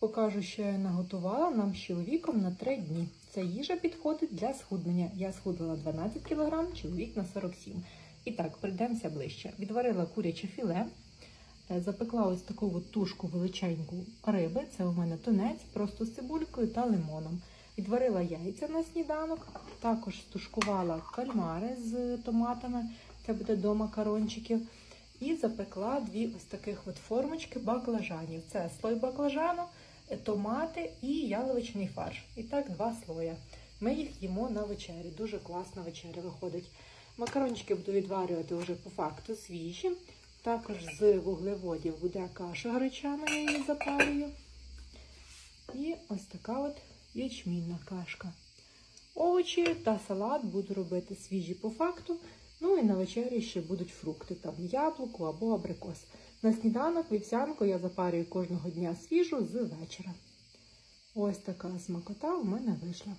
Покажу, що я наготувала нам з чоловіком на 3 дні. Ця їжа підходить для схуднення. Я схудла 12 кг, чоловік на 47 І так, прийдемося ближче. Відварила куряче філе, е, запекла ось таку от тушку величеньку риби. Це у мене тунець, просто з цибулькою та лимоном. Відварила яйця на сніданок, також стушкувала кальмари з томатами, це буде до макарончиків. І запекла дві ось таких от формочки баклажанів. Це слой баклажану, томати і яловичний фарш. І так два слоя. Ми їх їмо на вечері. Дуже класна вечеря виходить. Макарончики буду відварювати вже по факту свіжі. Також з вуглеводів буде каша гречана, я її запарюю. І ось така от ячмінна кашка. Овочі та салат буду робити свіжі по факту. Ну і на вечері ще будуть фрукти, там яблуко або абрикос. На сніданок вівсянку я запарюю кожного дня свіжу з вечора. Ось така смакота у мене вийшла.